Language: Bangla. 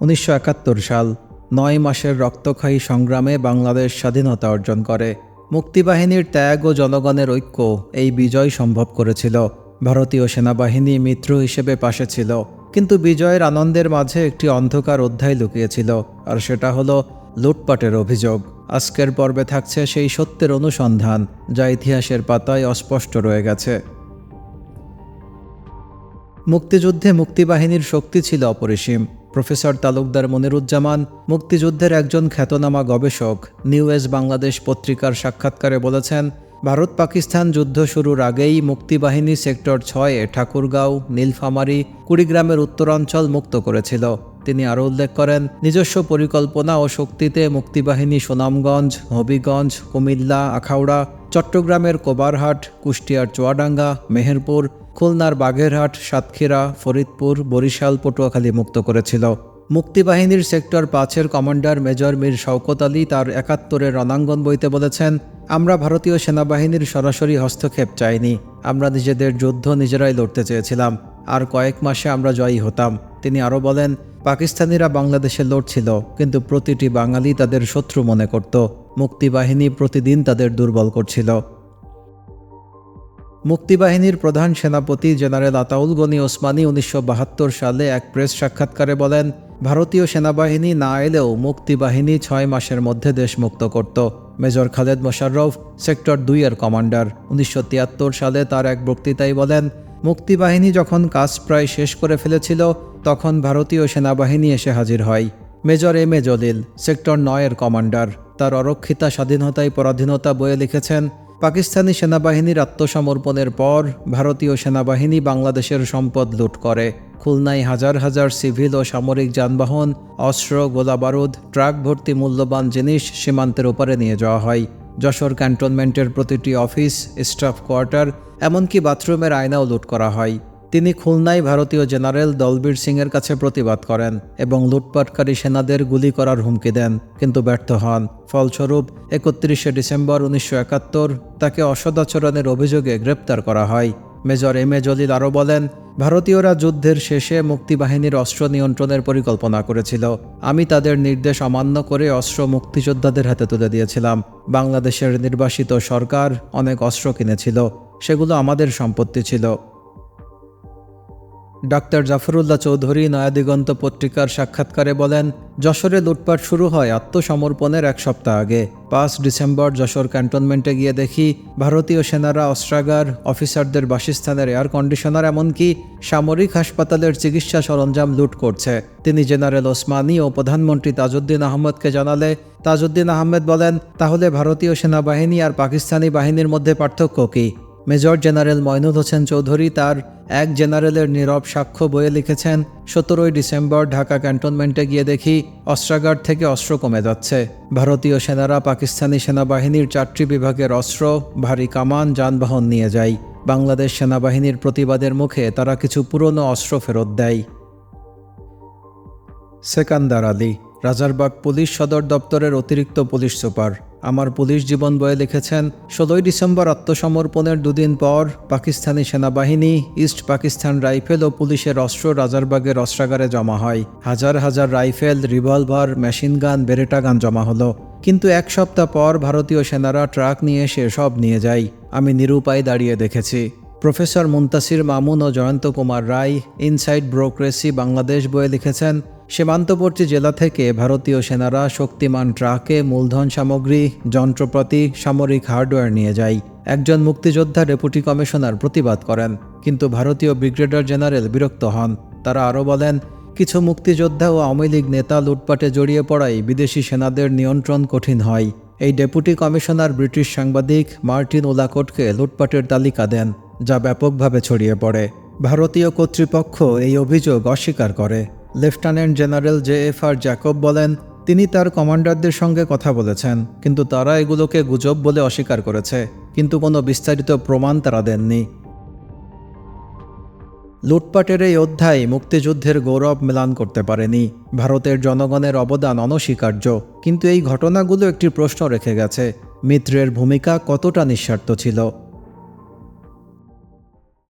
উনিশশো একাত্তর সাল নয় মাসের রক্তক্ষয়ী সংগ্রামে বাংলাদেশ স্বাধীনতা অর্জন করে। মুক্তিবাহিনীর ত্যাগ ও জনগণের ঐক্য এই বিজয় সম্ভব করেছিল। ভারতীয় সেনাবাহিনী মিত্র হিসেবে পাশে ছিল, কিন্তু বিজয়ের আনন্দের মাঝে একটি অন্ধকার অধ্যায় লুকিয়েছিল, আর সেটা হলো লুটপাটের অভিযোগ। আজকের পর্বে থাকছে সেই সত্যের অনুসন্ধান, যা ইতিহাসের পাতায় অস্পষ্ট রয়ে গেছে। মুক্তিযুদ্ধে মুক্তিবাহিনীর শক্তি ছিল অপরিসীম। প্রফেসর তালুকদার মনিরুজ্জামান, মুক্তিযুদ্ধের একজন খ্যাতনামা গবেষক, নিউ এজ বাংলাদেশ পত্রিকার সাক্ষাৎকারে বলেছেন, ভারত পাকিস্তান যুদ্ধ শুরুর আগেই মুক্তিবাহিনী সেক্টর ছয়ে ঠাকুরগাঁও, নীলফামারী, কুড়িগ্রামের উত্তরাঞ্চল মুক্ত করেছিল। তিনি আরও উল্লেখ করেন, নিজস্ব পরিকল্পনা ও শক্তিতে মুক্তিবাহিনী সুনামগঞ্জ, হবিগঞ্জ, কুমিল্লা, আখাউড়া চট্টগ্রামের কোবারহাট, কুষ্টিয়ার চুয়াডাঙ্গা, মেহেরপুর, খুলনার বাগেরহাট, সাতক্ষীরা, ফরিদপুর, বরিশাল, পটুয়াখালী মুক্ত করেছিল। মুক্তিবাহিনীর সেক্টর পাঁচের কমান্ডার মেজর মীর শওকত আলী তার একাত্তরের রণাঙ্গন বইতে বলেছেন, আমরা ভারতীয় সেনাবাহিনীর সরাসরি হস্তক্ষেপ চাইনি। আমরা নিজেদের যুদ্ধ নিজেরাই লড়তে চেয়েছিলাম। আর কয়েক মাসে আমরা জয়ী হতাম। তিনি আরও বলেন পাকিস্তানিরা বাংলাদেশে লড়ছিল, কিন্তু প্রতিটি বাঙালি তাদের শত্রু মনে করত। মুক্তিবাহিনী প্রতিদিন তাদের দুর্বল করছিল। মুক্তিবাহিনীর প্রধান সেনাপতি জেনারেল আতাউল গনি ওসমানী উনিশশো বাহাত্তর সালে এক প্রেস সাক্ষাৎকারে বলেন, ভারতীয় সেনাবাহিনী না এলেও মুক্তিবাহিনী ছয় মাসের মধ্যে দেশ মুক্ত করত। মেজর খালেদ মোশাররফ, সেক্টর দুইয়ের কমান্ডার, উনিশশো তিয়াত্তর সালে তার এক বক্তৃতায় বলেন, মুক্তিবাহিনী যখন কাজ প্রায় শেষ করে ফেলেছিল তখন ভারতীয় সেনাবাহিনী এসে হাজির হয়। Major M A Jalil, sector নয়ের কমান্ডার। তার অরক্ষিতা স্বাধীনতায় পরাধীনতা বয়ে লিখেছেন, পাকিস্তানি সেনাবাহিনীর আত্মসমর্পণের পর ভারতীয় সেনাবাহিনী বাংলাদেশের সম্পদ লুট করে। খুলনায় হাজার হাজার সিভিল ও সামরিক যানবাহন, অস্ত্র, গোলাবারুদ, ট্রাক ভর্তি মূল্যবান জিনিস সীমান্তের ওপারে নিয়ে যাওয়া হয়। যশোর ক্যান্টনমেন্টের প্রতিটি অফিস, স্টাফ কোয়ার্টার, এমনকি বাথরুমের আয়নাও লুট করা হয়। তিনি খুলনায় ভারতীয় জেনারেল দলবীর সিংয়ের কাছে প্রতিবাদ করেন এবং লুটপাটকারী সেনাদের গুলি করার হুমকি দেন, কিন্তু ব্যর্থ হন। ফলস্বরূপ, একত্রিশে ডিসেম্বর উনিশশো একাত্তর তাকে অসদাচরণের অভিযোগে গ্রেপ্তার করা হয়। মেজর এম এ জলিল আরও বলেন, ভারতীয়রা যুদ্ধের শেষে মুক্তিবাহিনীর অস্ত্র নিয়ন্ত্রণের পরিকল্পনা করেছিল। আমি তাদের নির্দেশ অমান্য করে অস্ত্র মুক্তিযোদ্ধাদের হাতে তুলে দিয়েছিলাম। বাংলাদেশের নির্বাসিত সরকার অনেক অস্ত্র কিনেছিল। সেগুলো আমাদের সম্পত্তি ছিল। ডাক্তার জাফরুল্লাহ চৌধুরী নয়াদিগন্ত পত্রিকার সাক্ষাৎকারে বলেন, যশোরে লুটপাট শুরু হয় আত্মসমর্পণের এক সপ্তাহ আগে। পাঁচ ডিসেম্বর যশোর ক্যান্টনমেন্টে গিয়ে দেখি, ভারতীয় সেনারা অস্ত্রাগার, অফিসারদের বাসস্থানের এয়ার কন্ডিশনার, এমনকি সামরিক হাসপাতালের চিকিৎসা সরঞ্জাম লুট করছে। তিনি জেনারেল ওসমানী ও প্রধানমন্ত্রী তাজউদ্দিন আহমদকে জানালে, তাজউদ্দিন আহমেদ বলেন, তাহলে ভারতীয় সেনাবাহিনী আর পাকিস্তানি বাহিনীর মধ্যে পার্থক্য কী? মেজর জেনারেল ময়নুল হোসেন চৌধুরী তার এক জেনারেলের নীরব সাক্ষ্য বইয়ে লিখেছেন, সতেরোই ডিসেম্বর ঢাকা ক্যান্টনমেন্টে গিয়ে দেখি অস্ত্রাগার থেকে অস্ত্র কমে যাচ্ছে। ভারতীয় সেনারা পাকিস্তানি সেনাবাহিনীর চারটি বিভাগের অস্ত্র, ভারী কামান, যানবাহন নিয়ে যায়। বাংলাদেশ সেনাবাহিনীর প্রতিবাদের মুখে তারা কিছু পুরনো অস্ত্র ফেরত দেয়। সেকান্দার আলী, রাজারবাগ পুলিশ সদর দপ্তরের অতিরিক্ত পুলিশ সুপার। আমার পুলিশ জীবন বয়ে লিখেছেন, ষোলোই ডিসেম্বর আত্মসমর্পণের দুদিন পর পাকিস্তানি সেনাবাহিনী, ইস্ট পাকিস্তান রাইফেল ও পুলিশের অস্ত্র রাজারবাগের অস্ত্রাগারে জমা হয়। হাজার হাজার rifle, revolver, machine gun, Beretta গান জমা হলো। কিন্তু এক সপ্তাহ পর ভারতীয় সেনারা ট্রাক নিয়ে এসে সব নিয়ে যায়। আমি নিরুপায় দাঁড়িয়ে দেখেছি। প্রফেসর মুন্তাসির মামুন ও জয়ন্ত কুমার রায়, ইনসাইড ব্রোক্রেসি বাংলাদেশ বইয়ে লিখেছেন সীমান্তবর্তী জেলা থেকে ভারতীয় সেনারা শক্তিমান ট্রাকে মূলধন সামগ্রী, যন্ত্রপাতি, সামরিক হার্ডওয়্যার নিয়ে যায়। একজন মুক্তিযোদ্ধা ডেপুটি কমিশনার প্রতিবাদ করেন, কিন্তু ভারতীয় ব্রিগেডার জেনারেল বিরক্ত হন। তারা আরও বলেন, কিছু মুক্তিযোদ্ধা ও আওয়ামী লীগ নেতা লুটপাটে জড়িয়ে পড়ায় বিদেশি সেনাদের নিয়ন্ত্রণ কঠিন হয়। এই ডেপুটি কমিশনার ব্রিটিশ সাংবাদিক মার্টিন ওলাকোটকে লুটপাটের তালিকা দেন, যা ব্যাপকভাবে ছড়িয়ে পড়ে। ভারতীয় কর্তৃপক্ষ এই অভিযোগ অস্বীকার করে। Lieutenant general J F R Jacob বলেন, তিনি তার কমান্ডারদের সঙ্গে কথা বলেছেন, কিন্তু তারা এগুলোকে গুজব বলে অস্বীকার করেছে, কিন্তু কোনো বিস্তারিত প্রমাণ তারা দেননি। লুটপাটের এই অধ্যায় মুক্তিযুদ্ধের গৌরব মেলান করতে পারেনি। ভারতের জনগণের অবদান অনস্বীকার্য, কিন্তু এই ঘটনাগুলো একটি প্রশ্ন রেখে গেছে, মিত্রের ভূমিকা কতটা নিঃস্বার্থ ছিল?